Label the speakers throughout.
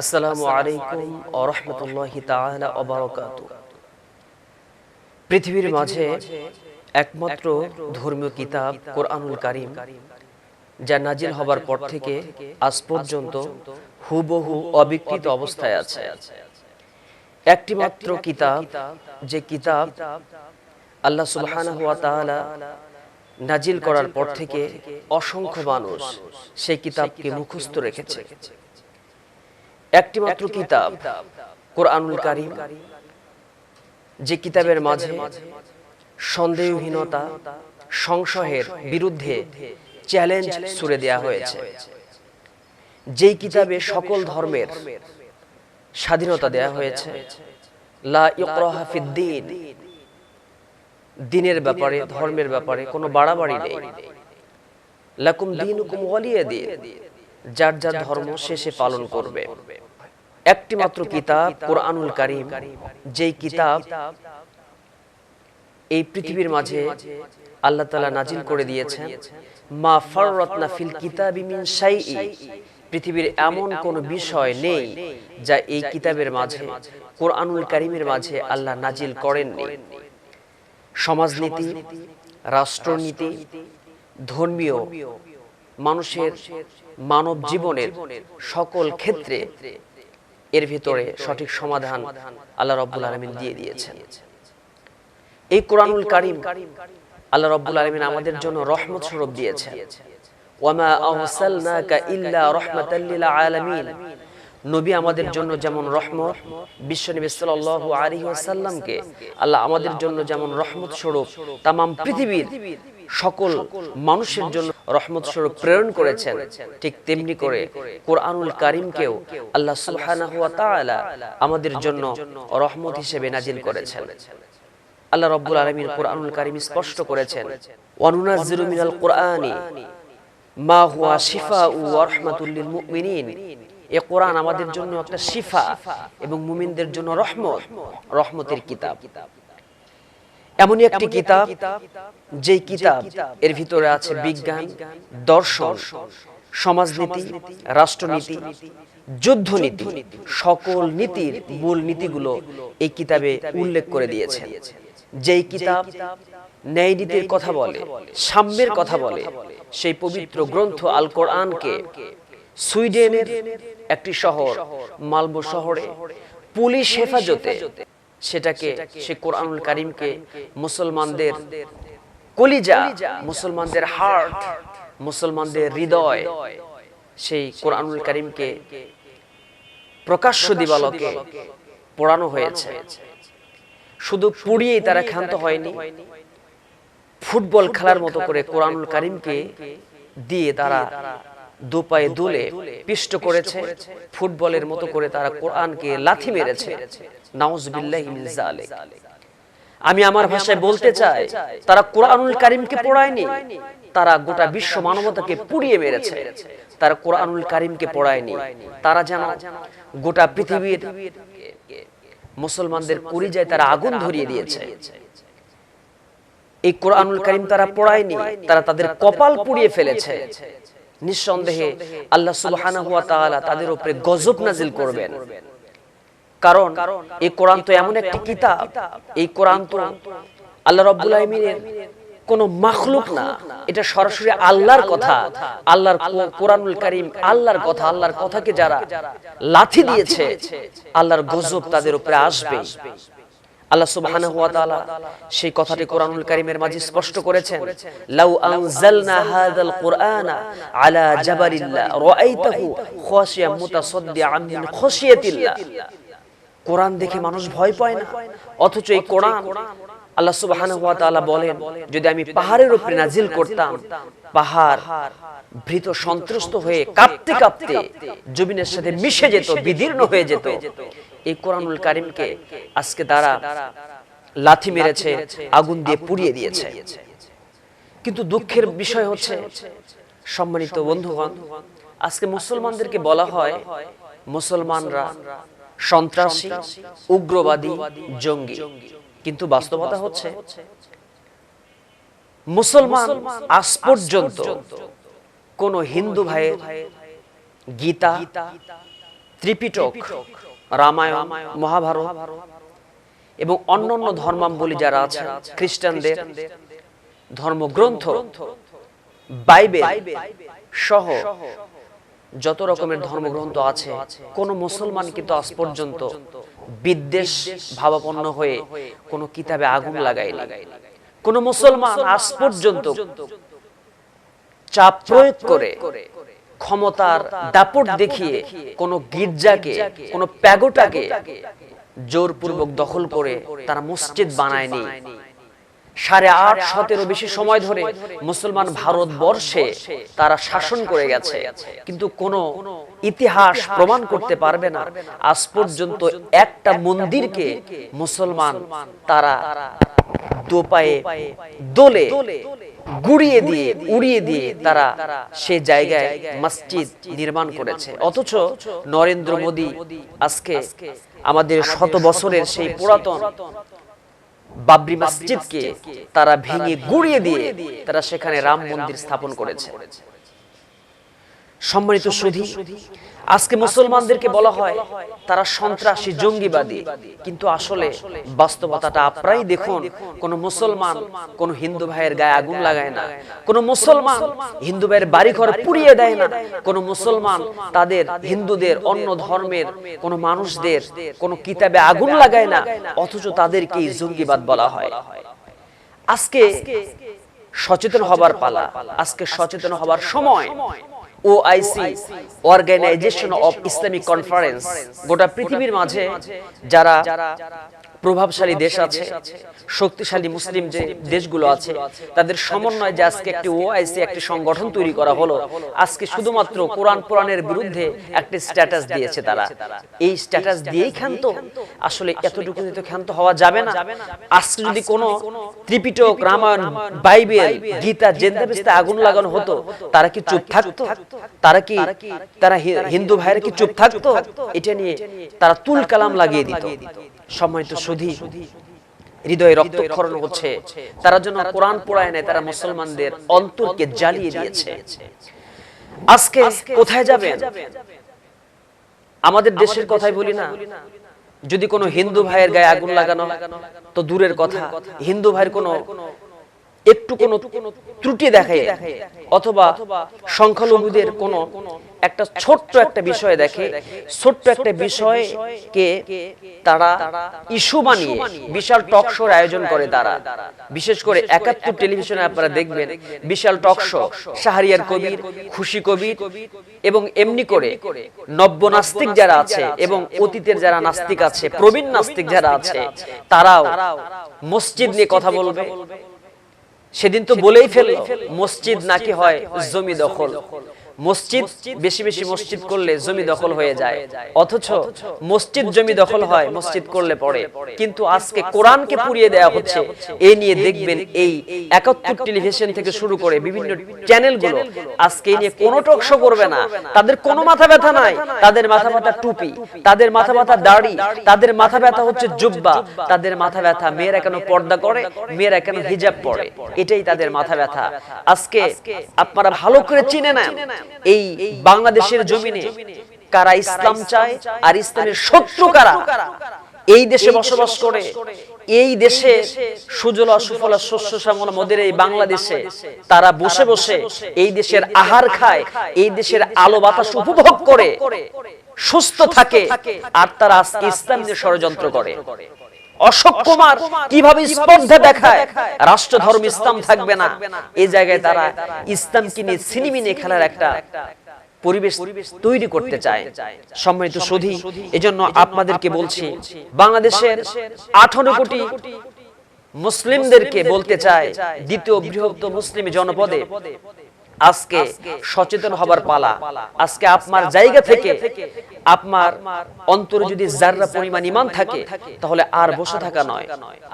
Speaker 1: আসসালামু আলাইকুম ও রহমতুল্লাহি তাআলা ও বারাকাতু। পৃথিবীর মাঝে একমাত্র ধর্মীয় কিতাব কোরআনুল কারীম, যা নাজিল হবার পর থেকে আজ পর্যন্ত হুবহু অবিকৃত অবস্থায় আছে। একটি মাত্র কিতাব, যে কিতাব আল্লাহ সুবহানাহু ওয়া তাআলা নাজিল করার পর থেকে অসংখ্য মানুষ সেই কিতাবকে মুখস্থ রেখেছে। একটি মাত্র কিতাব কোরআনুল কারীম যে কিতাবের মাঝে সন্দেহহীনতা সংশয়ের বিরুদ্ধে চ্যালেঞ্জ ছুড়ে দেয়া হয়েছে। যেই কিতাবে সকল ধর্মের স্বাধীনতা দেয়া হয়েছে। লা ইকরাহা ফিদ্দিন দিনের ব্যাপারে ধর্মের ব্যাপারে কোনো বাড়াবাড়ি নেই। লাকুম দিনুকুম ওয়ালিয়া দিন। যার যার ধর্ম শেষে পালন করবে। একটি মাত্র কিতাব কোরআনুল কারীম যেই কিতাব এই পৃথিবীর মাঝে আল্লাহ তাআলা নাজিল করে দিয়েছেন। মা ফাররাতনা ফিল কিতাবি মিন শাইই। পৃথিবীর এমন কোন বিষয় নেই যা এই কিতাবের মাঝে কোরআনুল কারীমের মাঝে আল্লাহ নাজিল করেননি। সমাজনীতি রাষ্ট্রনীতি ধর্মীয় মানুষের মানব জীবনের সকল ক্ষেত্রে এর ভিতরে সঠিক সমাধান আল্লাহ রব্বুল আলমিন দিয়ে দিয়েছেন। এই কোরআনুল কারিম আল্লাহ রব্বুল আলমিন আমাদের জন্য রহমত স্বরূপ দিয়েছেন। আল্লাহ আমাদের জন্য যেমন রহমত স্বরূপ তামাম পৃথিবীর সকল মানুষের জন্য রহমত স্বরূপ প্রেরণ করেছেন। ঠিক তেমনি করে কোরআনুল কারিমকেও আল্লাহ সুবহানাহু ওয়া তাআলা আমাদের জন্য রহমত হিসেবে নাজিল করেছেন। আল্লাহ রাব্বুল আলামিন কোরআনুল কারিম স্পষ্ট করেছেন। ওয়ানুনাজ্জিলু মিনাল কোরআনি। মা হুয়া শিফাউ ওয়া রাহমাতুল লিল মুমিনিন। এ কোরআন আমাদের জন্য একটা শিফা এবং মুমিনদের জন্য রহমত রহমতের কিতাব। কিতাব। এমনই একটি কিতাব যেই কিতাব এর ভিতরে আছে বিজ্ঞান দর্শন সমাজনীতি রাষ্ট্রনীতি যুদ্ধনীতি সকল নীতির মূল নীতিগুলো এই কিতাবে উল্লেখ করে দিয়েছে যেই কিতাব ন্যায় নীতির কথা বলে সাম্যের কথা বলে সেই পবিত্র গ্রন্থ আল কোরআনকে সুইডেনের একটি শহর মালবো শহরে পুলিশ হেফাজতে সেটাকে সে কোরআনুল কারিমকে মুসলমানদের কলিজা মুসলমানদের হার্ট মুসলমানদের হৃদয় সেই কোরআনুল কারিমকে প্রকাশ্য দিবালকে পড়ানো হয়েছে। শুধু পুড়িয়েই তারা ক্ষান্ত হয়নি ফুটবল খেলার মতো করে কোরআনুল কারিমকে দিয়ে তারা দুপায়ে দুলে পিষ্ট করেছে। ফুটবলের মতো করে তারা কোরআনকে লাথি মেরেছে। আমি আমার ভাষায় বলতে চাই তারা কোরআনুল কারিমকে পড়ায়নি। তারা গোটা বিশ্ব মানবতাকে পুড়িয়ে মেরেছে। তারা কোরআনুল কারিমকে পড়ায়নি। তারা যেন গোটা পৃথিবীর মুসলমানদের যায় তারা আগুন ধরিয়ে দিয়েছে। এই কোরআনুল কারিম তারা পড়ায়নি। তারা তাদের কপাল পুড়িয়ে ফেলেছে। নিঃসন্দেহে আল্লাহ সুবহানাহু ওয়া তাআলা তাদের উপরে গজব নাজিল করবেন। কারণ এই কোরআন তো এমন একটি কিতাব। এই কোরআন তো আল্লাহ রাব্বুল আলামিনের কোন মাখলুক না। এটা সরাসরি আল্লাহর কথা। আল্লাহর কোরআনুল কারীম আল্লাহর কথা আল্লাহর কথাকে যারা লাথি দিয়েছে আল্লাহর গজব তাদের উপরে আসবে। আল্লাহ সুবহানাহু ওয়া তাআলা সেই কথাটি কোরআনুল কারীমের মাঝে স্পষ্ট করেছেন। লাউ আনজালনা হাযাল কুরআনা আলা জাবালিল্লাহ রাআইতাহু খাশিয়াম মুতাসাদ্দিআন মিন খাশিয়াতিল্লাহ। কোরআন দেখে মানুষ ভয় পায় না, অথচ এই কোরআন আল্লাহ তাআলা বলেন, যদি আমি পাহাড়ের উপরে নাজিল করতাম, পাহাড় ভীত সন্ত্রস্ত হয়ে কাঁপতে কাঁপতে জমিনের সাথে মিশে যেত, বিদীর্ণ হয়ে যেত। এই কোরআনুল কারিমকে আজকে তারা লাথি মেরেছে, আগুন দিয়ে পুড়িয়ে দিয়েছে। কিন্তু দুঃখের বিষয় হচ্ছে, সম্মানিত বন্ধুগণ, আজকে মুসলমানদেরকে বলা হয়, মুসলমানরা সন্ত্রাসী, উগ্রবাদী, জঙ্গি। কিন্তু বাস্তবতা হচ্ছে মুসলমান আজ পর্যন্ত কোন হিন্দু ভাইয়ের গীতা ত্রিপিটক রামায়ণ মহাভারত এবং অন্যান্য ধর্মাবলী যারা আছে খ্রিস্টানদের ধর্মগ্রন্থ বাইবেল সহ যত রকমের ধর্মগ্রন্থ আছে কোন মুসলমান কিন্তু আজ পর্যন্ত বিদ্বেষ ভাবাপন্ন হয়ে কোনো কিতাবে আগুন লাগাইনি কোন মুসলমান আজ পর্যন্ত চাপ প্রয়োগ করে ক্ষমতার দাপট দেখিয়ে কোন গির্জাকে কোন প্যাগোটাকে জোরপূর্বক দখল করে তারা মসজিদ বানায়নি। সাড়ে আট শতেরও বেশি সময় ধরে মুসলমান ভারতবর্ষে তারা শাসন করে গেছে। কিন্তু কোন ইতিহাস প্রমাণ করতে পারবে না। আজ পর্যন্ত একটা মন্দিরকে মুসলমান তারা দোপায়ে দোলে গুড়িয়ে দিয়ে, উড়িয়ে দিয়ে তারা সে জায়গায় মসজিদ নির্মাণ করেছে। অথচ নরেন্দ্র মোদী আজকে আমাদের শত বছরের সেই পুরাতন বাবরি মসজিদকে তারা ভেঙে গুড়িয়ে দিয়ে তারা সেখানে রাম মন্দির স্থাপন করেছে। সম্মানিত সুধী আজকে মুসলমানদেরকে বলা হয় তারা সন্ত্রাসী জঙ্গিবাদী। কিন্তু আসলে বাস্তবতাটা আপনারাই দেখুন কোন মুসলমান কোন হিন্দু ভাইয়ের গায়ে আগুন লাগায় না কোন মুসলমান হিন্দু ভাইয়ের বাড়ি ঘর পুড়িয়ে দেয় না কোন মুসলমান তাদের হিন্দুদের অন্য ধর্মের কোন মানুষদের কোন কিতাবে আগুন লাগায় না অথচ তাদেরকেই জঙ্গিবাদ বলা হয়। আজকে সচেতন হবার পালা আজকে সচেতন হবার সময় OIC organisation of Islamic conference গোটা পৃথিবীর মাঝে যারা প্রভাবশালী দেশ আছে শক্তিশালী মুসলিম যে দেশগুলো আছে তাদের সমন্বয়ে যে আজকে একটি ওআইসি একটি সংগঠন তৈরি করা হলো আজকে শুধুমাত্র কোরআন পুরাণের বিরুদ্ধে একটি স্ট্যাটাস দিয়েছে তারা। এই স্ট্যাটাস দিয়েই ক্ষান্ত আসলে এতটুকু তো ক্ষান্ত হওয়া যাবে না। আজকে যদি কোনো ত্রিপিটক রামায়ণ বাইবেল গীতা জেন্দাবেস্তে আগুন লাগানো হতো তারা কি চুপ থাকতো? তারা কি তারা হিন্দু ভাইয়েরা কি চুপ থাকতো? এটা নিয়ে তারা তুল কালাম লাগিয়ে দিত সম্মানিত শুধু হৃদয়ে রক্তক্ষরণ হচ্ছে। তারা যেন কোরআন পড়ায় নেয় তারা মুসলমানদের অন্তরকে জ্বালিয়ে দিয়েছে। আজকে কোথায় যাবেন? আমাদের দেশের কথাই বলি না। যদি কোনো হিন্দু ভাইয়ের গায়ে আগুন লাগানো তো দূরের কথা। হিন্দু ভাইয়ের কোনো একটু কোনো ত্রুটি দেখে, অথবা সংখ্যালঘুদের কোনো একটা ছোট্ট একটা বিষয় দেখে, ছোট্ট একটা বিষয়কে তারা ইস্যু বানিয়ে বিশাল টক শোর আয়োজন করে তারা। বিশেষ করে একাত্তর টেলিভিশনে আপনারা দেখবেন, বিশাল টক শো, শাহরিয়ার কবির, খুশি কবির এবং এমনি করে নব্য নাস্তিক যারা আছে এবং অতীতের যারা নাস্তিক আছে, প্রবীণ নাস্তিক যারা আছে, তারাও মসজিদ নিয়ে কথা বলবে সেদিন তো বলেই ফেলে মসজিদ নাকি হয় জমি দখল। মসজিদ বেশি বেশি মসজিদ করলে জমি দখল হয়ে যায়। অথচ মসজিদ জমি দখল হয় মসজিদ করলে পড়ে। কিন্তু আজকে কোরআনকে পুড়িয়ে দেওয়া হচ্ছে। এই নিয়ে দেখবেন এই একাত্তর টেলিভিশন থেকে শুরু করে বিভিন্ন চ্যানেলগুলো আজকে নিয়ে কোনো টকশো করবে না। তাদের কোনো মাথা ব্যথা নাই। তাদের মাথা ব্যথা টুপি। তাদের মাথা ব্যথা দাড়ি। তাদের মাথা ব্যথা হচ্ছে জুব্বা। তাদের মাথা ব্যথা মেয়েরা কেন পর্দা করে? মেয়েরা কেন হিজাব পরে? এটাই তাদের মাথা ব্যথা আজকে আপনারা ভালো করে চিনে নেন এই বাংলাদেশের জমিনে কারা ইসলাম চায় আর ইসলামের শত্রু কারা? এই দেশে বসবাস করে এই দেশে সুজলা সুফলা শস্য শ্যামলা মোদের এই বাংলাদেশে তারা বসে বসে এই দেশের আহার খায় এই দেশের আলো বাতাস উপভোগ করে সুস্থ থাকে আর তারা ইসলাম নিয়ে ষড়যন্ত্র করে। অশোক কুমার কীভাবে স্পর্ধা দেখায়? রাষ্ট্র ধর্ম ইসলাম থাকবে না। এই জায়গায় তারা ইসলামকে নিয়ে সিনেমি নিয়ে খেলার একটা পরিবেশ তৈরি করতে চায়। সম্মানিত সুধী এজন্য আপনাদেরকে বলছি বাংলাদেশের আঠারো কোটি মুসলিমদেরকে বলতে চায় দ্বিতীয় বৃহত্তম মুসলিম জনপদে। আজকে সচেতন হবার পালা। আজকে আপনার জায়গা থেকে আপনার অন্তরে যদি জাররা পরিমাণ ইমান থাকে, তাহলে আর বসে থাকা নয়।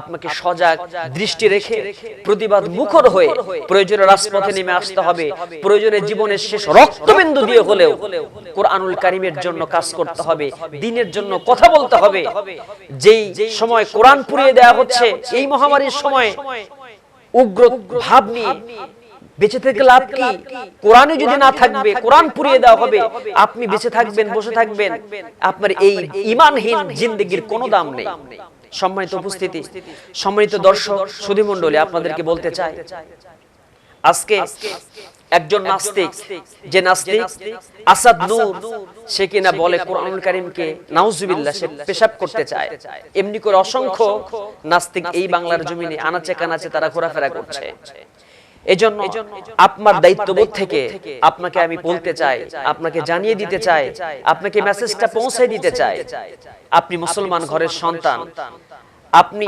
Speaker 1: আপনাকে সজাগ দৃষ্টি রেখে প্রতিবাদ মুখর হয়ে প্রয়োজনে রাজপথে নেমে আসতে হবে। প্রয়োজনে জীবনের শেষ রক্তবিন্দু দিয়ে হলেও কোরআনুল কারিমের জন্য কাজ করতে হবে, দিনের জন্য কথা বলতে হবে। যেই সময় কোরআন পুড়িয়ে দেওয়া হচ্ছে, এই মহামারীর সময় উগ্র ভাব নিয়ে বেঁচে থেকে লাভ কি? কোরআনে যদি না থাকবে কোরআন পুড়িয়ে দেওয়া হবে। আপনি বেঁচে থাকবেন বসে থাকবেন। আপনার এই ইমানহীন জিন্দগির কোনো দাম নেই। সম্মানিত উপস্থিতি সম্মানিত দর্শক সুধী মণ্ডলী আপনাদেরকে বলতে চাই আজকে একজন নাস্তিক যে নাস্তিক আসাদ নূর সে কিনা বলে কোরআনুল কারীমকে নাউজুবিল্লাহ সে পেশাব করতে চায়। এমনি করে অসংখ্য নাস্তিক এই বাংলার জমিনে আনাচে কানাচে তারা ঘোরাফেরা করছে। এজন্য আপনার দায়িত্ববোধ থেকে আপনাকে আমি বলতে চাই আপনাকে জানিয়ে দিতে চাই আপনাকে মেসেজটা পৌঁছে দিতে চাই আপনি মুসলমান ঘরের সন্তান আপনি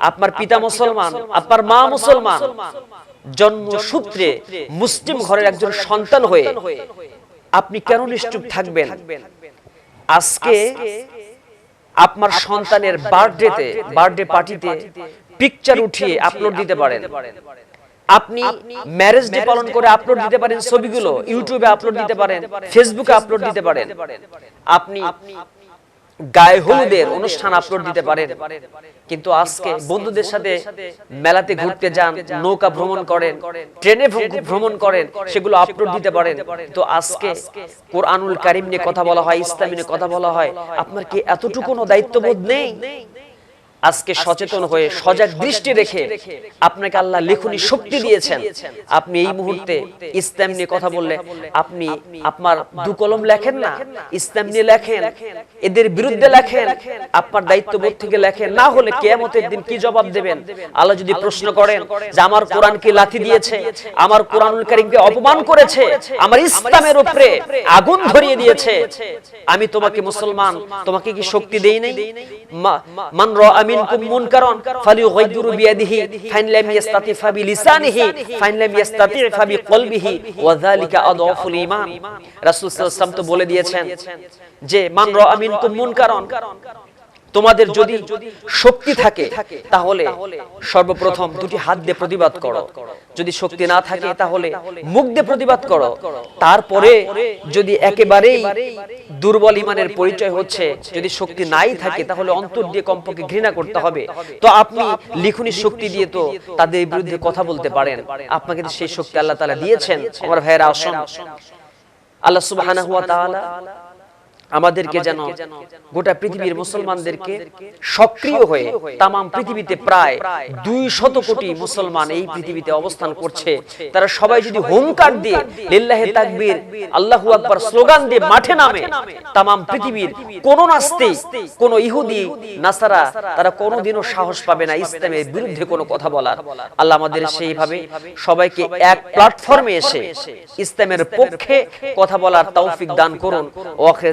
Speaker 1: আপনার পিতা মুসলমান আপনার মা মুসলমান জন্মসূত্রে মুসলিম ঘরের একজন সন্তান হয়ে আপনি কেন নিশ্চুপ থাকবেন? আজকে আপনার সন্তানের বার্থডেতে বার্থডে পার্টিতে পিকচার উঠিয়ে আপলোড দিতে পারেন। আপনি ম্যারেজ ডে পালন করে আপলোড দিতে পারেন ছবিগুলো ইউটিউবে আপলোড দিতে পারেন ফেসবুকে আপলোড দিতে পারেন। আপনি গায়ে হলুদের অনুষ্ঠান আপলোড দিতে পারেন। কিন্তু আজকে বন্ধুদের সাথে মেলাতে ঘুরতে যান, নৌকা ভ্রমণ করেন, ট্রেনে ভ্রমণ করেন, সেগুলো আপলোড দিতে পারেন। তো আজকে কোরআনুল কারিম নিয়ে কথা বলা হয়, ইসলাম নিয়ে কথা বলা হয়। আপনার কি এতটুকুনো দায়িত্ববোধ নেই? আজকে সচেতন হয়ে সজাগ দৃষ্টি রেখে আপনাকে আল্লাহ লেখনি শক্তি দিয়েছেন। আপনি এই মুহূর্তে ইসলাম নিয়ে কথা বললে আপনি আপনার দু কলম লেখেন না ইসলাম নিয়ে লেখেন এদের বিরুদ্ধে লেখেন আপনার দায়িত্ববোধ থেকে লেখেন না হলে কেয়ামতের দিন কি জবাব দেবেন? আল্লাহ যদি প্রশ্ন করেন যে আমার কোরআনকে লাথি দিয়েছে আমার কোরআনুল কারীমকে অপমান করেছে আমার ইসলামের উপরে আগুন ধরিয়ে দিয়েছে আমি তোমাকে মুসলমান তোমাকে কি শক্তি দেই নাই মান রাআ মিনকুম মুনকারান ফালিয়ুগাইয়িরু বিয়াদিহি ফাইন লাম ইস্তাতি ফাবিলিসানিহি ফাইন লাম ইস্তাতি ফাবিকলবিহি ওয়া যালিকা আদওয়াফুল ঈমান। রাসূল সাল্লাল্লাহু আলাইহি ওয়াসাল্লাম তো বলে দিয়েছেন যে মান রাআ মিনকুম মুনকারান। তোমাদের যদি শক্তি থাকে তাহলে সর্বপ্রথম দুটি হাত দিয়ে প্রতিবাদ করো। যদি শক্তি না থাকে তাহলে মুখ দিয়ে প্রতিবাদ করো। তারপরে যদি একেবারেই দুর্বল ইমানের পরিচয় হচ্ছে যদি শক্তি নাই থাকে তাহলে অন্তর দিয়ে কমপক্ষে ঘৃণা করতে হবে। তো আপনি লিখুনি শক্তি দিয়ে তো তাদের বিরুদ্ধে কথা বলতে পারেন। আপনাকে সেই শক্তি আল্লাহ তালা দিয়েছেন আমার ভাইয়েরা আসুন। আল্লাহ তাআলা। আমাদেরকে যেন গোটা পৃথিবীর মুসলমানদেরকে সক্রিয় হয়ে তামাম পৃথিবীতে প্রায় দুই শত কোটি মুসলমান এই পৃথিবীতে অবস্থান করছে। তারা সবাই যদি হুঙ্কার দিয়ে লিল্লাহে তাকবীর আল্লাহু আকবার স্লোগান দিয়ে মাঠে নামে। তামাম পৃথিবীর কোন নাস্তিক কোন ইহুদি নাসারা তারা কোনোদিনও সাহস পাবে না ইসলামের বিরুদ্ধে কোনো কথা বলার। আল্লাহ আমাদের সেইভাবে সবাইকে এক প্ল্যাটফর্মে এসে ইসলামের পক্ষে কথা বলার তৌফিক দান করুন ওয়াখরে